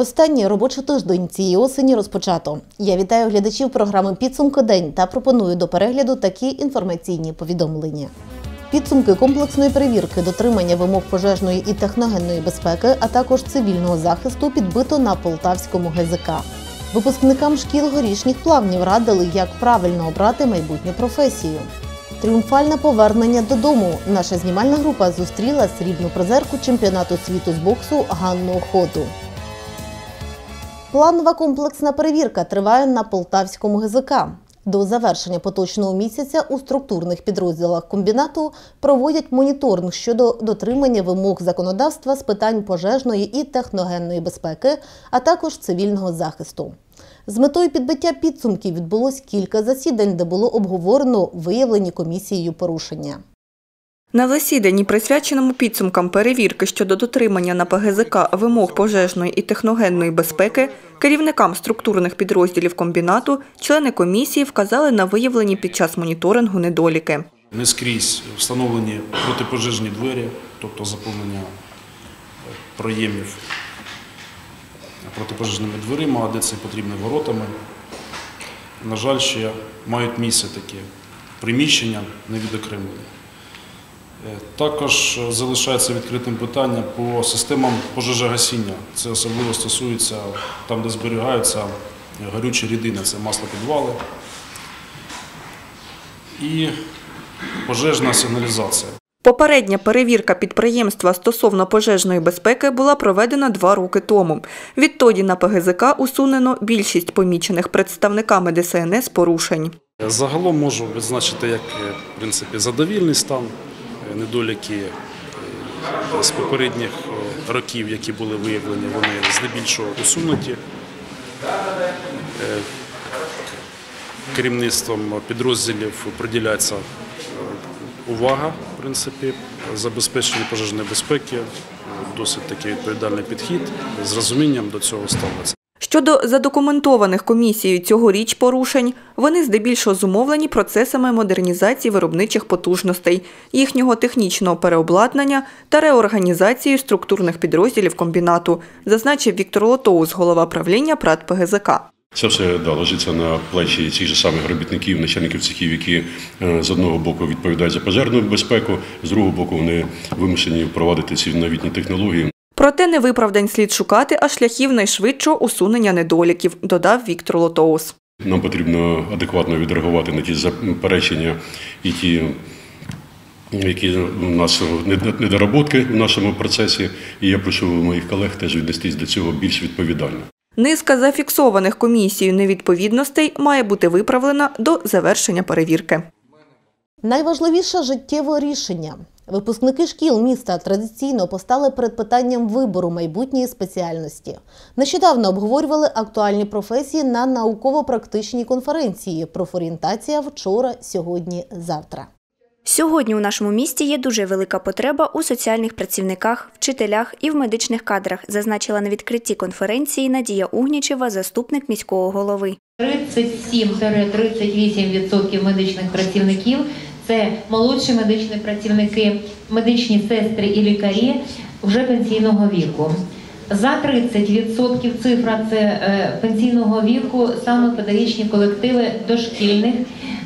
Останній робочий тиждень цієї осені розпочато. Я вітаю глядачів програми Підсумки день та пропоную до перегляду такі інформаційні повідомлення. Підсумки комплексної перевірки дотримання вимог пожежної і техногенної безпеки, а також цивільного захисту підбито на полтавському ГЗК. Випускникам шкіл горішніх плавнів радили, як правильно обрати майбутню професію. Тріумфальне повернення додому. Наша знімальна група зустріла срібну призерку чемпіонату світу з боксу Ганну Охоту. Планова комплексна перевірка триває на Полтавському ГЗК. До завершення поточного місяця у структурних підрозділах комбінату проводять моніторинг щодо дотримання вимог законодавства з питань пожежної і техногенної безпеки, а також цивільного захисту. З метою підбиття підсумків відбулось кілька засідань, де було обговорено виявлені комісією порушення. На засіданні, присвяченому підсумкам перевірки щодо дотримання на ПГЗК вимог пожежної і техногенної безпеки, керівникам структурних підрозділів комбінату члени комісії вказали на виявлені під час моніторингу недоліки. Не скрізь встановлені протипожежні двері, тобто заповнення проємів протипожежними дверима, а де це потрібно воротами. На жаль, ще мають місце такі приміщення невідокремлені. Е, Також залишається відкритим питання по системам пожежогасіння. Це особливо стосується там, де зберігаються горючі рідини, це маслопідвали і пожежна сигналізація. Попередня перевірка підприємства стосовно пожежної безпеки була проведена два роки тому. Відтоді на ПГЗК усунено більшість помічених представниками ДСНС порушень. Загалом можу відзначити як е, в принципі, задовільний стан, е, недоліки е, з попередніх років, які були виявлені, вони здебільшого усунуті. Е, Керівництвом підрозділів приділяється е, увага в принципі, забезпеченню пожежної безпеки, досить такий відповідальний підхід, з розумінням до цього ставиться. Щодо задокументованих комісією цьогоріч порушень, вони здебільшого зумовлені процесами модернізації виробничих потужностей, їхнього технічного переобладнання та реорганізацією структурних підрозділів комбінату, зазначив Віктор Лотоус, голова правління ПРАТ ПГЗК. Це все да, ложиться на плечі цих же самих робітників, начальників цехів, які е, з одного боку відповідають за пожежну безпеку, з другого боку вони вимушені впровадити ці новітні технології. Проте не виправдань слід шукати, а шляхів найшвидшого усунення недоліків, додав Віктор Лотоус. Нам потрібно адекватно відреагувати на ті заперечення і ті, які у нас недоработки в нашому процесі. І я прошу моїх колег теж віднестись до цього більш відповідально. Низка зафіксованих комісією невідповідностей має бути виправлена до завершення перевірки. Найважливіше життєве рішення. Випускники шкіл міста традиційно постали перед питанням вибору майбутньої спеціальності. Нещодавно обговорювали актуальні професії на науково-практичній конференції «Профорієнтація вчора, сьогодні, завтра. Сьогодні у нашому місті є дуже велика потреба у соціальних працівниках, вчителях і в медичних кадрах, зазначила на відкритті конференції Надія Угнічева, заступник міського голови. 37-38% медичних працівників це молодші медичні працівники, медичні сестри і лікарі вже пенсійного віку. За 30% цифра це е, пенсійного віку саме педагогічні колективи дошкільних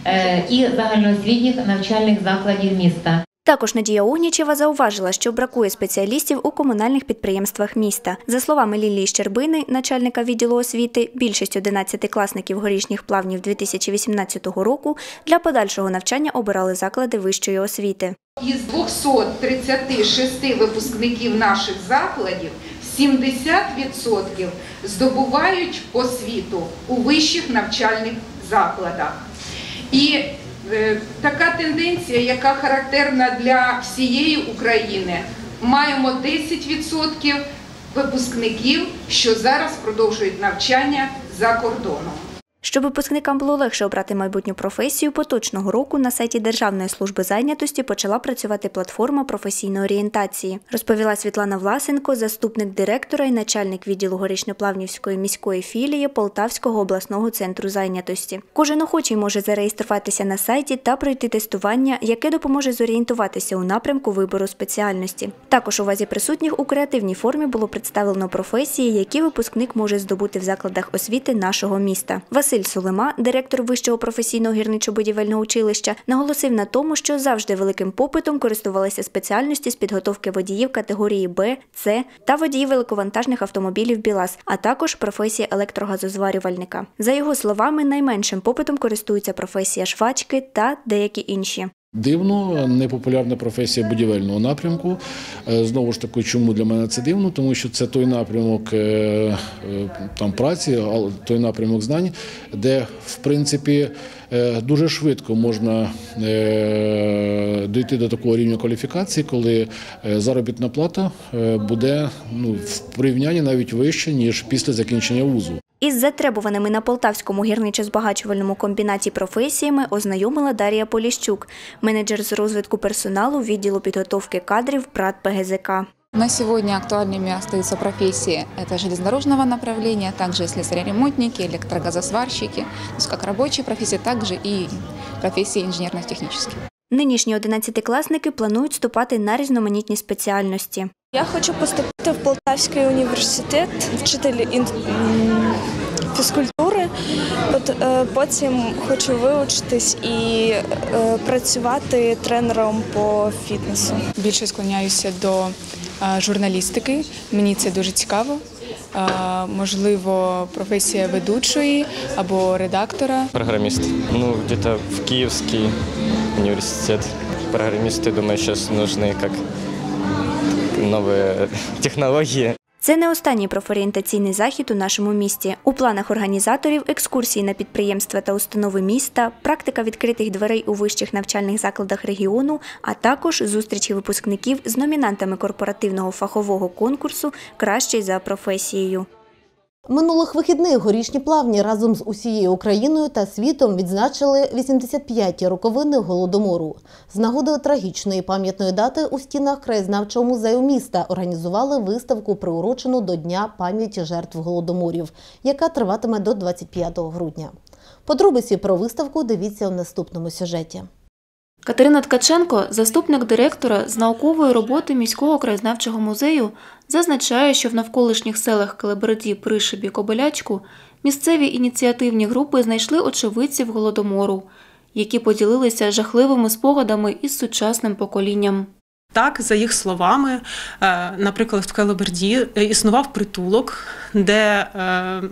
е, і загальноосвітніх навчальних закладів міста. Також Надія Угнічева зауважила, що бракує спеціалістів у комунальних підприємствах міста. За словами Лілії Щербини, начальника відділу освіти, більшість 11-класників горішніх плавнів 2018 року для подальшого навчання обирали заклади вищої освіти. Із 236 випускників наших закладів 70% здобувають освіту у вищих навчальних закладах. І така тенденція, яка характерна для всієї України, маємо 10% випускників, що зараз продовжують навчання за кордоном. Щоб випускникам було легше обрати майбутню професію, поточного року на сайті Державної служби зайнятості почала працювати платформа професійної орієнтації, розповіла Світлана Власенко, заступник директора і начальник відділу горішньоплавнівської міської філії Полтавського обласного центру зайнятості. Кожен охочий може зареєструватися на сайті та пройти тестування, яке допоможе зорієнтуватися у напрямку вибору спеціальності. Також у вазі присутніх у креативній формі було представлено професії, які випускник може здобути в закладах освіти нашого міста. Василь Сулема, директор вищого професійного гірничо-будівельного училища, наголосив на тому, що завжди великим попитом користувалися спеціальності з підготовки водіїв категорії Б, С та водіїв великовантажних автомобілів БІЛАС, а також професія електрогазозварювальника. За його словами, найменшим попитом користуються професія швачки та деякі інші. Дивно, непопулярна професія будівельного напрямку. Е, Знову ж таки, чому для мене це дивно? Тому що це той напрямок е, е, там праці, той напрямок знань, де в принципі дуже швидко можна дійти до такого рівня кваліфікації, коли заробітна плата буде ну, в порівнянні навіть вище ніж після закінчення вузу. Із затребуваними на Полтавському гірничо-збагачувальному комбінаті професіями ознайомила Дар'я Поліщук, менеджер з розвитку персоналу відділу підготовки кадрів ПРАТ ПГЗК. На сегодня актуальными остаются профессии это железнодорожного направления, также слесари-ремонтники, электрогазосварщики, то есть как рабочие профессии, также и профессии инженерно-технические. Нинішні одинадцятикласники планують вступати на різноманітні спеціальності. Я хочу поступити в Полтавський університет, вчитель ін- м, фізкультури. От, е, потім хочу вивчитись і е, працювати тренером по фітнесу. Більше склоняюся до е, журналістики. Мені це дуже цікаво. Е, Можливо, професія ведучої або редактора. Программист. Ну, где-то в Киевский университет. Программисты, думаю, сейчас нужны как новые технологии. Це не останній профорієнтаційний захід у нашому місті. У планах організаторів екскурсії на підприємства та установи міста, практика відкритих дверей у вищих навчальних закладах регіону, а також зустрічі випускників з номінантами корпоративного фахового конкурсу Кращий за професією. Минулих вихідних горішні плавні разом з усією Україною та світом відзначили 85-ті роковини голодомору. З нагоди трагічної пам'ятної дати у стінах краєзнавчого музею міста організували виставку, приурочену до Дня пам'яті жертв голодоморів, яка триватиме до 25 грудня. Подробиці про виставку дивіться у наступному сюжеті. Катерина Ткаченко, заступник директора з наукової роботи міського краєзнавчого музею, зазначає, що в навколишніх селах Келеберді, Пришибі, Кобилячку місцеві ініціативні групи знайшли очевидців голодомору, які поділилися жахливими спогадами із сучасним поколінням. Так, за їх словами, е, наприклад, в Келеберді існував притулок, де, е,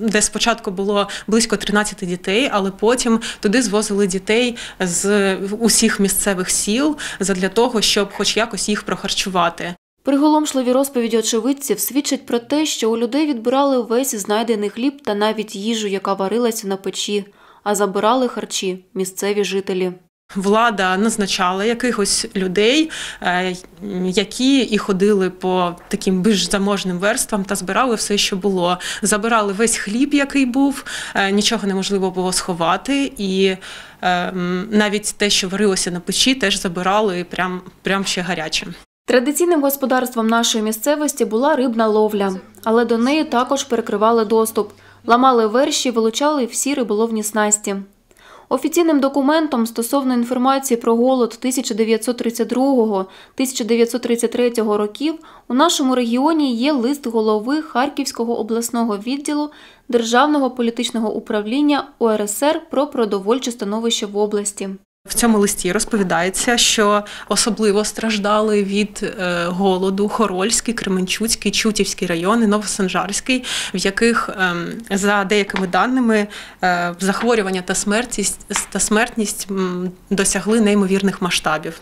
де спочатку було близько 13 дітей, але потім туди звозили дітей з усіх місцевих сіл задля того, щоб хоч якось їх прохарчувати. Приголомшливі розповіді очевидців свідчать про те, що у людей відбирали увесь знайдений хліб та навіть їжу, яка варилася на печі, а забирали харчі місцеві жителі. Влада назначала якихось людей, е, які і ходили по таким більш заможним верствам та збирали все, що було. Забирали весь хліб, який був, е, нічого неможливо було сховати, і е, навіть те, що варилося на печі, теж забирали прям, прям ще гарячим. Традиційним господарством нашої місцевості була рибна ловля, але до неї також перекривали доступ, ламали верші, вилучали всі риболовні снасті. Офіційним документом стосовно інформації про голод 1932-1933 років у нашому регіоні є лист голови Харківського обласного відділу Державного політичного управління ОРСР про продовольче становище в області. В цьому листі розповідається, що особливо страждали від е, голоду Хорольський, Кременчуцький, Чутівський райони, Новосанжарський, в яких ем, за деякими даними е, захворювання та смертність та смертність досягли неймовірних масштабів.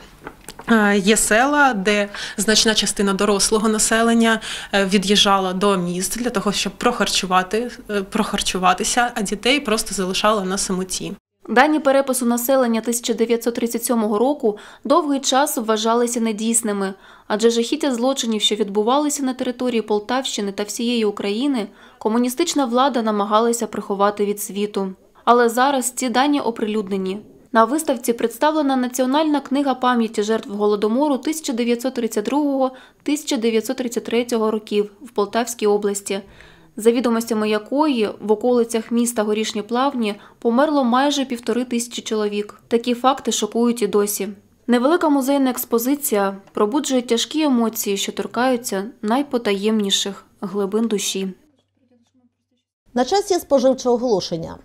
Е, Є села, де значна частина дорослого населення від'їжджала до міст для того, щоб прохарчувати, прохарчуватися, а дітей просто залишали на самоті. Дані перепису населення 1937 року довгий час вважалися недійсними, адже жахіття злочинів, що відбувалися на території Полтавщини та всієї України, комуністична влада намагалася приховати від світу. Але зараз ці дані оприлюднені. На виставці представлена Національна книга пам'яті жертв Голодомору 1932-1933 років в Полтавській області, за відомостями якої в околицях міста Горішні Плавні померло майже півтори тисячі чоловік. Такі факти шокують і досі. Невелика музейна експозиція пробуджує тяжкі емоції, що торкаються найпотаємніших глибин душі. На часі споживчого оголошення.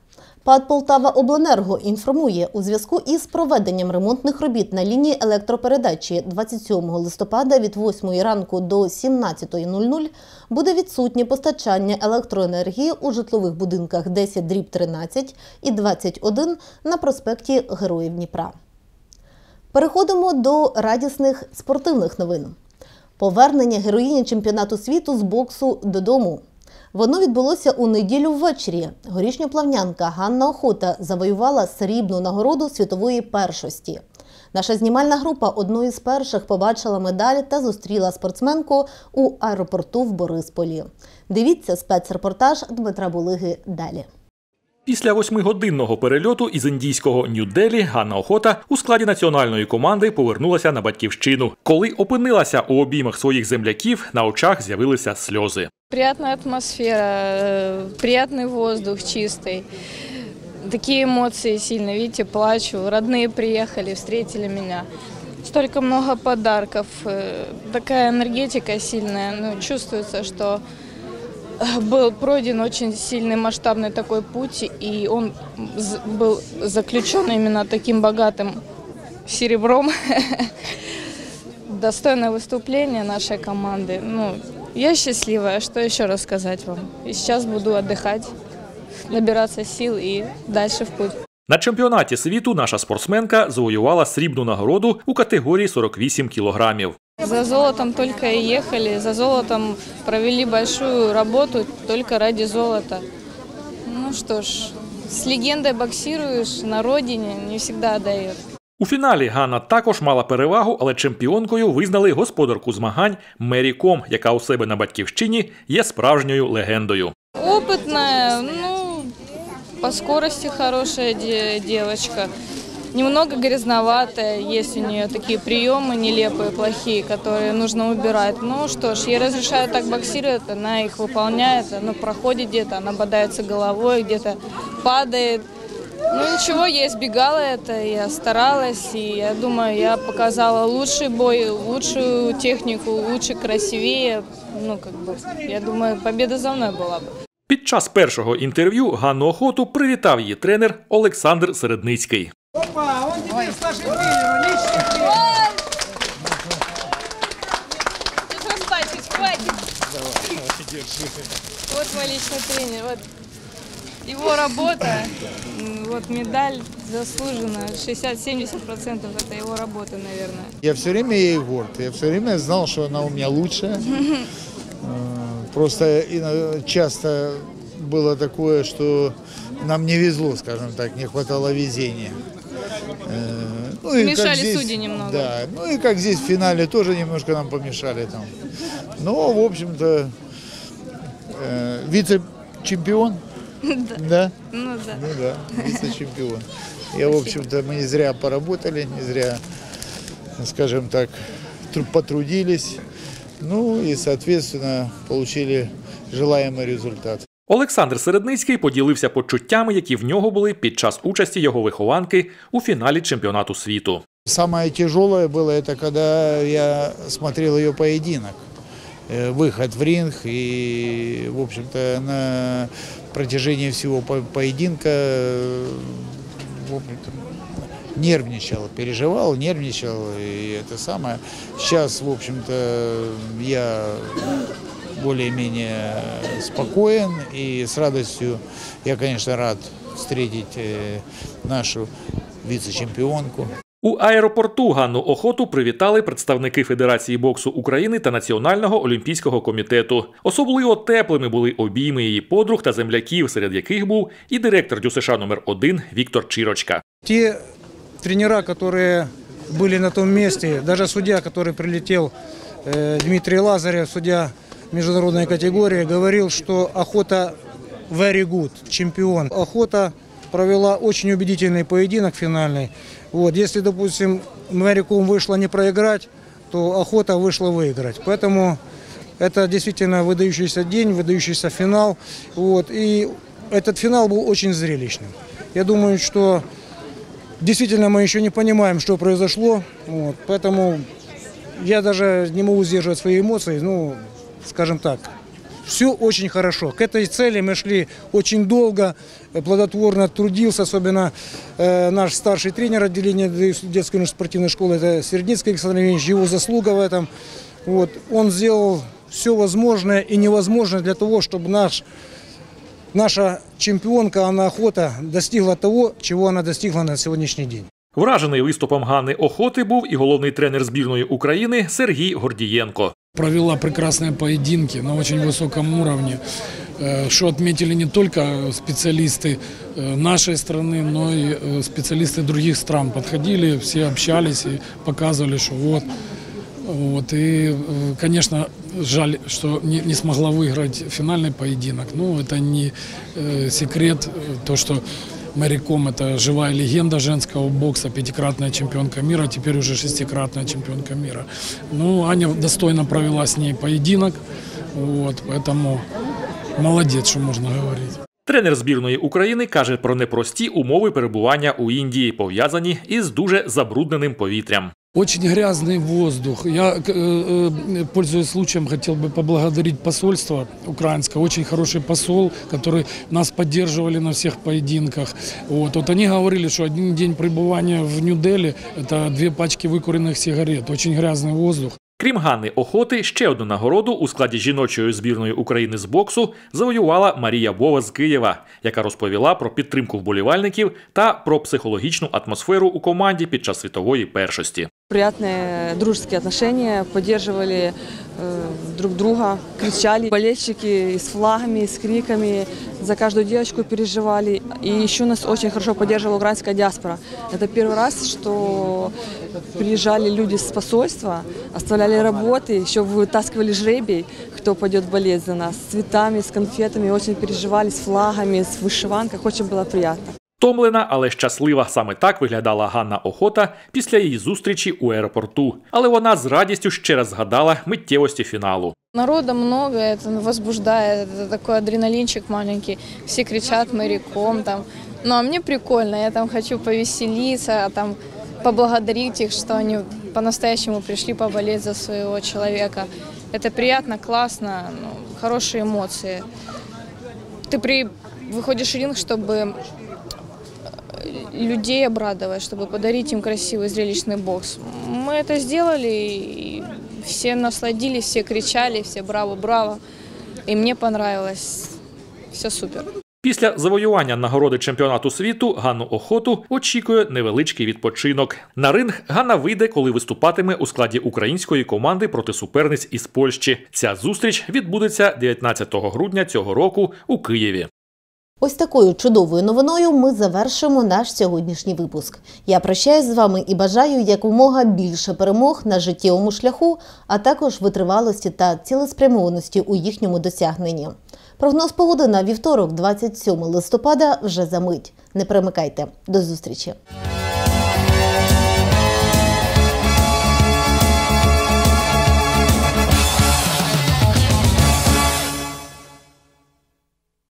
ПАД Полтава Обленерго інформує у зв'язку із проведенням ремонтних робіт на лінії електропередачі 27 листопада від 8 ранку до 17.00 буде відсутнє постачання електроенергії у житлових будинках 10 дріб 13 і 21 на проспекті Героїв Дніпра. Переходимо до радісних спортивних новин. Повернення героїні чемпіонату світу з боксу додому. Воно відбулося у неділю ввечері. Горішньоплавнянка Ганна Охота завоювала срібну нагороду світової першості. Наша знімальна група одною з перших побачила медаль та зустріла спортсменку у аеропорту в Борисполі. Дивіться спецрепортаж Дмитра Булиги далі. Після восьмигодинного перельоту із індійського Нью-Делі Ганна Охота у складі національної команди повернулася на батьківщину. Коли опинилася у обіймах своїх земляків, на очах з'явилися сльози. Приятная атмосфера, э, приятный воздух чистый. Такие эмоции сильные, видите, плачу. Родные приехали, встретили меня. Столько много подарков, э, такая энергетика сильная. Ну, чувствуется, что э, был пройден очень сильный масштабный такой путь, и он з- был заключен именно таким богатым серебром. Достойное выступление нашей команды. Ну, я счастливая, что еще рассказать вам. И сейчас буду отдыхать, набираться сил и дальше в путь. На чемпіонаті світу наша спортсменка завоювала срібну нагороду у категорії 48 кілограмів. За золотом только и ехали, за золотом провели большую работу только ради золота. Ну что ж, с легендой боксируешь на родине, не всегда дает. У фіналі Ганна також мала перевагу, але чемпіонкою визнали господарку змагань Мері Ком, яка у себе на батьківщині є справжньою легендою. Опытная, ну, по скорости хорошая де- девочка Немного грязноватая, есть у нее такие приемы нелепые, плохие, которые нужно убирать. Ну что ж, ей разрешают так боксировать, она их выполняет, она проходит где-то, она бодается головой, где-то падает. Ну ничего, я избегала это, я старалась, и я думаю, я показала лучший бой, лучшую технику, лучше, красивее. Ну, как бы, я думаю, победа за мной была бы. Під час першого інтерв'ю Ганну Охоту привітав її тренер Олександр Середницький. Опа, он теперь с нашим тренером личный Сейчас пальчик, хватит. Вот мой личный тренер, вот его работа, вот медаль заслужена, 60-70% это его работа, наверное. Я все время ей горд. Я все время знал, что она у меня лучшая. Э, Просто часто было такое, что нам не везло, скажем так, не хватало везения. Ну и как Мешали здесь- судьи немного. Да, ну и как здесь в финале тоже немножко нам помешали там. Но, в общем-то, э, вице-чемпион. Да? Ну да. Ну да, вице-чемпион. Я, в общем-то, мы не зря поработали, не зря, скажем так, тру- потрудились. Ну и, соответственно, получили желаемый результат. Олександр Середницький поділився почуттями, які в нього були під час участі його вихованки у фіналі чемпіонату світу. Самое тяжелое было это, когда я смотрел ее поединок. Э, Выход в ринг и, в общем-то, на протяжении всего по- поединка э, в общем-то, нервничал, переживал, нервничал и это самое. Сейчас, в общем-то, я более-менее спокоен и с радостью я, конечно, рад встретить э, нашу вице-чемпионку. У аеропорту Ганну Охоту привітали представники Федерації боксу України та Національного олімпійського комітету. Особливо теплими були обійми її подруг та земляків, серед яких був і директор ДЮСШ номер 1 Віктор Чірочка. Те тренера, которые были на том месте, даже судья, который прилетел, э, Дмитрий Лазарев, судья международной категории, говорил, что охота very good, чемпион. Охота провела очень убедительный поединок финальный. Вот, если, допустим, Мэриком вышло не проиграть, то охота вышла выиграть. Поэтому это действительно выдающийся день, выдающийся финал. Вот, и этот финал был очень зрелищным. Я думаю, что действительно мы еще не понимаем, что произошло. Вот, поэтому я даже не могу сдерживать свои эмоции. Ну, скажем так, все очень хорошо. К этой цели мы шли очень долго, э, плодотворно трудился, особенно э, наш старший тренер отделения детской спортивной школы, это Сердницкий Александр Евгеньевич, его заслуга в этом. Вот, он сделал все возможное и невозможное для того, чтобы наш, наша чемпионка Анна Охота достигла того, чего она достигла на сегодняшний день. Вражений виступом Ганни Охоти був і головний тренер збірної України Сергій Гордієнко. Провела прекрасные поединки на очень высоком уровне, э, что отметили не только специалисты э, нашей страны, но и э, специалисты других стран. Подходили, все общались и показывали, что вот. Вот, и, э, конечно, жаль, что не, не смогла выиграть финальный поединок. Ну, это не э, секрет, э, то, что Мэри Ком – это живая легенда женского бокса, пятикратная чемпионка мира, теперь уже шестикратная чемпионка мира. Ну, Аня достойно провела с ней поединок, вот, поэтому молодец, что можно говорить. Тренер збірної України каже про непрості умови перебування у Індії, пов'язані із дуже забрудненим повітрям. Очень грязный воздух. Я, э, э, пользуясь случаем, хотел бы поблагодарить посольство украинское. Очень хороший посол, который нас поддерживали на всех поединках. Вот, вот они говорили, что один день пребывания в Нью-Дели – это две пачки выкуренных сигарет. Очень грязный воздух. Крім Ганни Охоти, ще одну нагороду у складі жіночої збірної України з боксу завоювала Марія Вова з Києва, яка розповіла про підтримку вболівальників та про психологічну атмосферу у команді під час світової першості. Приятные дружеские отношения, поддерживали э, друг друга, кричали. Болельщики и с флагами, и с криками за каждую девочку переживали. И еще нас очень хорошо поддерживала украинская диаспора. Это первый раз, что приезжали люди с посольства, оставляли работы, еще вытаскивали жребий, кто пойдет болеть за нас. С цветами, с конфетами, очень переживали, с флагами, с вышиванкой. Очень было приятно. Втомлена, але щаслива саме так виглядала Ганна Охота після її зустрічі у аеропорту. Але вона з радістю ще раз згадала миттєвості фіналу. Народа много, это возбуждает, это такой адреналинчик маленький. Все кричат моряком там. Ну а мне прикольно, я там хочу повеселиться, там Поблагодарить их, что они по-настоящему пришли поболеть за своего человека. Это приятно, классно, ну, хорошие эмоции. Ты при... выходишь в ринг, чтобы людей обрадовать, чтобы подарить им красивый зрелищный бокс. Мы это сделали, и все насладились, все кричали, все браво-браво. И мне понравилось. Все супер. Після завоювання нагороди чемпіонату світу Ганну Охоту очікує невеличкий відпочинок. На ринг Ганна вийде, коли виступатиме у складі української команди проти суперниць із Польщі. Ця зустріч відбудеться 19 грудня цього року у Києві. Ось такою чудовою новиною ми завершимо наш сьогоднішній випуск. Я прощаюсь з вами і бажаю якомога більше перемог на життєвому шляху, а також витривалості та цілеспрямованості у їхньому досягненні. Прогноз погоди на вівторок, 27 листопада, вже за мить. Не перемикайте. До зустрічі!